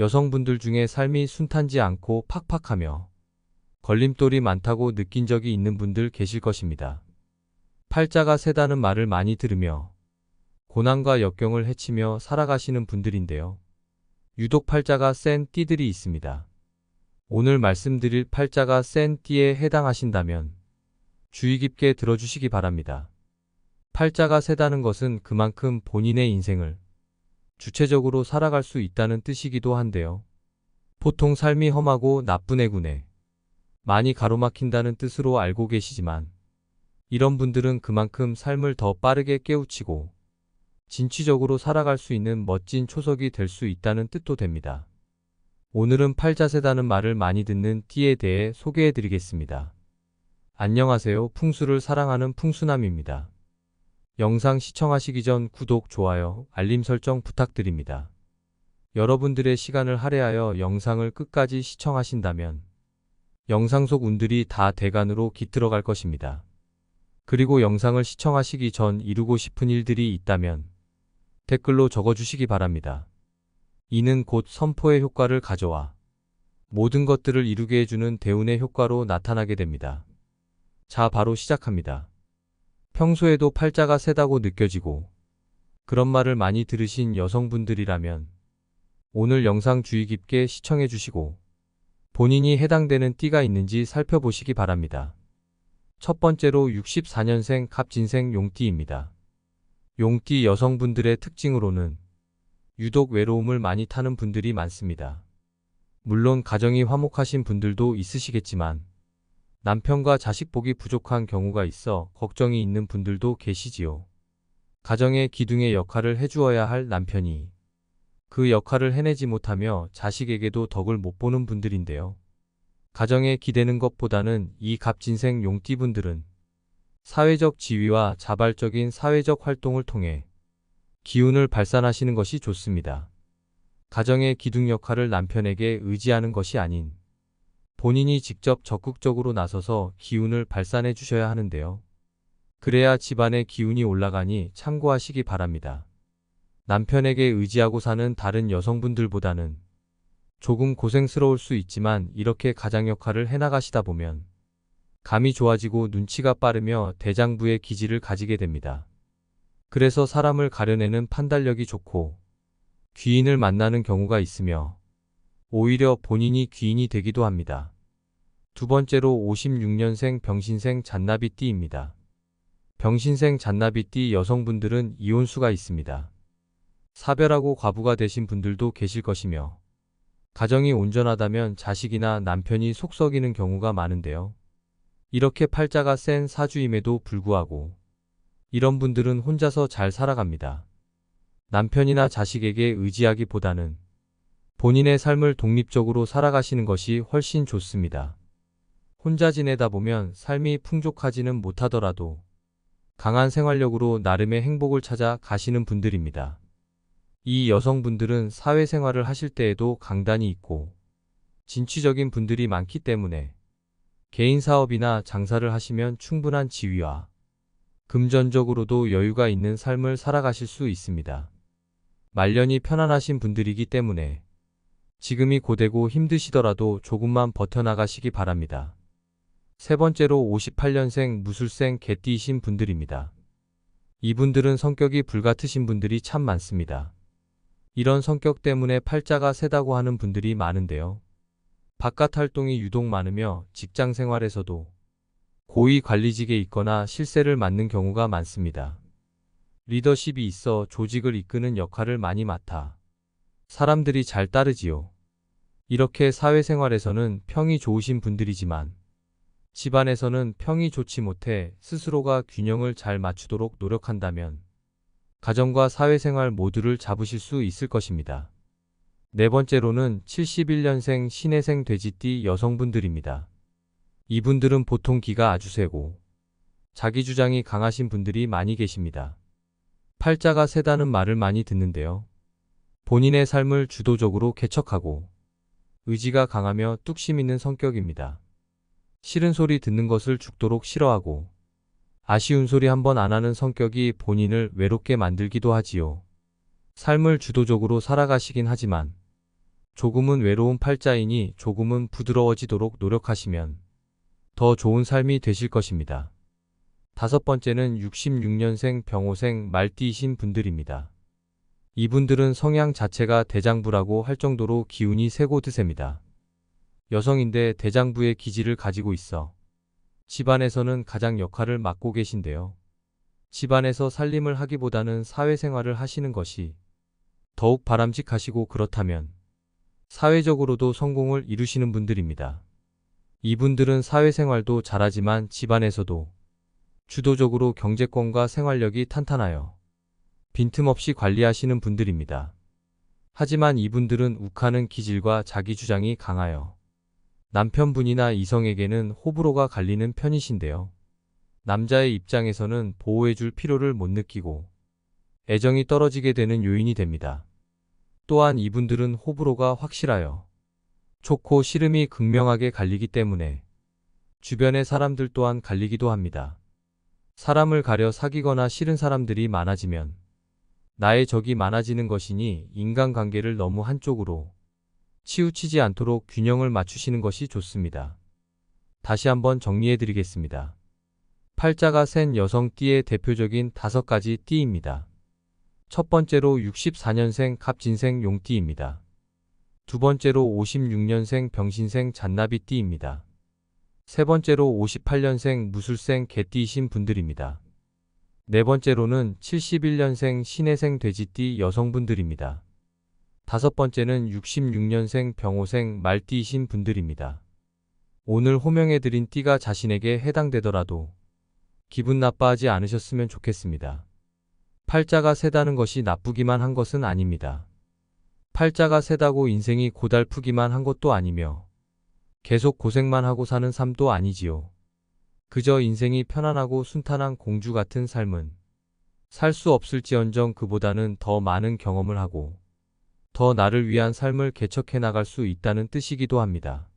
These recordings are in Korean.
여성분들 중에 삶이 순탄지 않고 팍팍하며 걸림돌이 많다고 느낀 적이 있는 분들 계실 것입니다. 팔자가 세다는 말을 많이 들으며 고난과 역경을 헤치며 살아가시는 분들인데요. 유독 팔자가 센 띠들이 있습니다. 오늘 말씀드릴 팔자가 센 띠에 해당하신다면 주의 깊게 들어주시기 바랍니다. 팔자가 세다는 것은 그만큼 본인의 인생을 주체적으로 살아갈 수 있다는 뜻이기도 한데요. 보통 삶이 험하고 나쁜 애구네. 많이 가로막힌다는 뜻으로 알고 계시지만 이런 분들은 그만큼 삶을 더 빠르게 깨우치고 진취적으로 살아갈 수 있는 멋진 초석이 될 수 있다는 뜻도 됩니다. 오늘은 팔자세다는 말을 많이 듣는 띠에 대해 소개해 드리겠습니다. 안녕하세요. 풍수를 사랑하는 풍수남입니다. 영상 시청하시기 전 구독, 좋아요, 알림 설정 부탁드립니다. 여러분들의 시간을 할애하여 영상을 끝까지 시청하신다면 영상 속 운들이 다 대간으로 깃들어갈 것입니다. 그리고 영상을 시청하시기 전 이루고 싶은 일들이 있다면 댓글로 적어주시기 바랍니다. 이는 곧 선포의 효과를 가져와 모든 것들을 이루게 해주는 대운의 효과로 나타나게 됩니다. 자, 바로 시작합니다. 평소에도 팔자가 세다고 느껴지고 그런 말을 많이 들으신 여성분들이라면 오늘 영상 주의 깊게 시청해 주시고 본인이 해당되는 띠가 있는지 살펴보시기 바랍니다. 첫 번째로 64년생 갑진생 용띠입니다. 용띠 여성분들의 특징으로는 유독 외로움을 많이 타는 분들이 많습니다. 물론 가정이 화목하신 분들도 있으시겠지만 남편과 자식 복이 부족한 경우가 있어 걱정이 있는 분들도 계시지요. 가정의 기둥의 역할을 해주어야 할 남편이 그 역할을 해내지 못하며 자식에게도 덕을 못 보는 분들인데요. 가정에 기대는 것보다는 이 갑진생 용띠분들은 사회적 지위와 자발적인 사회적 활동을 통해 기운을 발산하시는 것이 좋습니다. 가정의 기둥 역할을 남편에게 의지하는 것이 아닌 본인이 직접 적극적으로 나서서 기운을 발산해 주셔야 하는데요. 그래야 집안의 기운이 올라가니 참고하시기 바랍니다. 남편에게 의지하고 사는 다른 여성분들보다는 조금 고생스러울 수 있지만 이렇게 가장 역할을 해나가시다 보면 감이 좋아지고 눈치가 빠르며 대장부의 기질을 가지게 됩니다. 그래서 사람을 가려내는 판단력이 좋고 귀인을 만나는 경우가 있으며 오히려 본인이 귀인이 되기도 합니다. 두 번째로 56년생 병신생 잔나비띠입니다. 병신생 잔나비띠 여성분들은 이혼수가 있습니다. 사별하고 과부가 되신 분들도 계실 것이며 가정이 온전하다면 자식이나 남편이 속썩이는 경우가 많은데요. 이렇게 팔자가 센 사주임에도 불구하고 이런 분들은 혼자서 잘 살아갑니다. 남편이나 자식에게 의지하기보다는 본인의 삶을 독립적으로 살아가시는 것이 훨씬 좋습니다. 혼자 지내다 보면 삶이 풍족하지는 못하더라도 강한 생활력으로 나름의 행복을 찾아 가시는 분들입니다. 이 여성분들은 사회생활을 하실 때에도 강단이 있고 진취적인 분들이 많기 때문에 개인 사업이나 장사를 하시면 충분한 지위와 금전적으로도 여유가 있는 삶을 살아가실 수 있습니다. 말년이 편안하신 분들이기 때문에 지금이 고되고 힘드시더라도 조금만 버텨나가시기 바랍니다. 세 번째로 58년생 무술생 개띠이신 분들입니다. 이분들은 성격이 불같으신 분들이 참 많습니다. 이런 성격 때문에 팔자가 세다고 하는 분들이 많은데요. 바깥 활동이 유독 많으며 직장 생활에서도 고위 관리직에 있거나 실세를 맡는 경우가 많습니다. 리더십이 있어 조직을 이끄는 역할을 많이 맡아 사람들이 잘 따르지요. 이렇게 사회생활에서는 평이 좋으신 분들이지만 집안에서는 평이 좋지 못해 스스로가 균형을 잘 맞추도록 노력한다면 가정과 사회생활 모두를 잡으실 수 있을 것입니다. 네 번째로는 71년생 신해생 돼지띠 여성분들입니다. 이분들은 보통 기가 아주 세고 자기 주장이 강하신 분들이 많이 계십니다. 팔자가 세다는 말을 많이 듣는데요. 본인의 삶을 주도적으로 개척하고 의지가 강하며 뚝심 있는 성격입니다. 싫은 소리 듣는 것을 죽도록 싫어하고 아쉬운 소리 한 번 안 하는 성격이 본인을 외롭게 만들기도 하지요. 삶을 주도적으로 살아가시긴 하지만 조금은 외로운 팔자이니 조금은 부드러워지도록 노력하시면 더 좋은 삶이 되실 것입니다. 다섯 번째는 66년생 병호생 말띠이신 분들입니다. 이분들은 성향 자체가 대장부라고 할 정도로 기운이 세고 드셉니다. 여성인데 대장부의 기질을 가지고 있어 집안에서는 가장 역할을 맡고 계신데요. 집안에서 살림을 하기보다는 사회생활을 하시는 것이 더욱 바람직하시고 그렇다면 사회적으로도 성공을 이루시는 분들입니다. 이분들은 사회생활도 잘하지만 집안에서도 주도적으로 경제권과 생활력이 탄탄하여 빈틈없이 관리하시는 분들입니다. 하지만 이분들은 욱하는 기질과 자기 주장이 강하여 남편분이나 이성에게는 호불호가 갈리는 편이신데요. 남자의 입장에서는 보호해줄 필요를 못 느끼고 애정이 떨어지게 되는 요인이 됩니다. 또한 이분들은 호불호가 확실하여 좋고 싫음이 극명하게 갈리기 때문에 주변의 사람들 또한 갈리기도 합니다. 사람을 가려 사귀거나 싫은 사람들이 많아지면 나의 적이 많아지는 것이니 인간관계를 너무 한쪽으로 치우치지 않도록 균형을 맞추시는 것이 좋습니다. 다시 한번 정리해 드리겠습니다. 팔자가 센 여성 띠의 대표적인 다섯 가지 띠입니다. 첫 번째로 64년생 갑진생 용띠입니다. 두 번째로 56년생 병신생 잔나비 띠입니다. 세 번째로 58년생 무술생 개띠이신 분들입니다. 네 번째로는 71년생 신해생 돼지띠 여성분들입니다. 다섯 번째는 66년생 병호생 말띠이신 분들입니다. 오늘 호명해드린 띠가 자신에게 해당되더라도 기분 나빠하지 않으셨으면 좋겠습니다. 팔자가 세다는 것이 나쁘기만 한 것은 아닙니다. 팔자가 세다고 인생이 고달프기만 한 것도 아니며 계속 고생만 하고 사는 삶도 아니지요. 그저 인생이 편안하고 순탄한 공주 같은 삶은 살 수 없을지언정 그보다는 더 많은 경험을 하고 더 나를 위한 삶을 개척해 나갈 수 있다는 뜻이기도 합니다.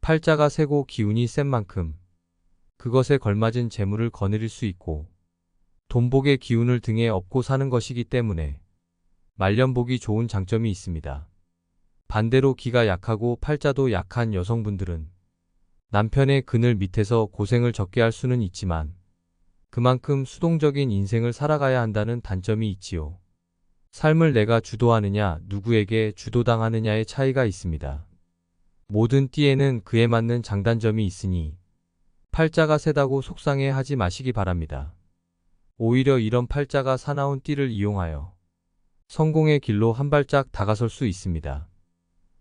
팔자가 세고 기운이 센 만큼 그것에 걸맞은 재물을 거느릴 수 있고 돈복의 기운을 등에 업고 사는 것이기 때문에 말년복이 좋은 장점이 있습니다. 반대로 기가 약하고 팔자도 약한 여성분들은 남편의 그늘 밑에서 고생을 적게 할 수는 있지만 그만큼 수동적인 인생을 살아가야 한다는 단점이 있지요. 삶을 내가 주도하느냐, 누구에게 주도당하느냐의 차이가 있습니다. 모든 띠에는 그에 맞는 장단점이 있으니 팔자가 세다고 속상해 하지 마시기 바랍니다. 오히려 이런 팔자가 사나운 띠를 이용하여 성공의 길로 한 발짝 다가설 수 있습니다.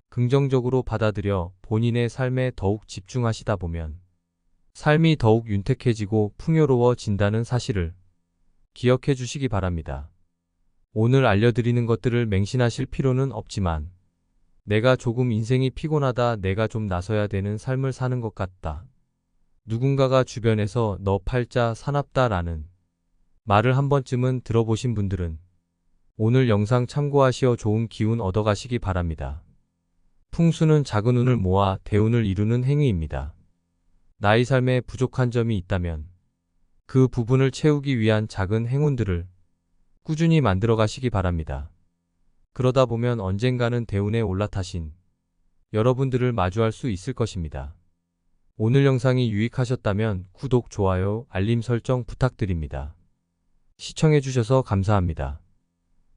긍정적으로 받아들여 본인의 삶에 더욱 집중하시다 보면 삶이 더욱 윤택해지고 풍요로워진다는 사실을 기억해 주시기 바랍니다. 오늘 알려드리는 것들을 맹신하실 필요는 없지만 내가 조금 인생이 피곤하다 내가 좀 나서야 되는 삶을 사는 것 같다. 누군가가 주변에서 너 팔자 사납다 라는 말을 한 번쯤은 들어보신 분들은 오늘 영상 참고하시어 좋은 기운 얻어가시기 바랍니다. 풍수는 작은 운을 모아 대운을 이루는 행위입니다. 나의 삶에 부족한 점이 있다면 그 부분을 채우기 위한 작은 행운들을 꾸준히 만들어 가시기 바랍니다. 그러다 보면 언젠가는 대운에 올라타신 여러분들을 마주할 수 있을 것입니다. 오늘 영상이 유익하셨다면 구독, 좋아요, 알림 설정 부탁드립니다. 시청해주셔서 감사합니다.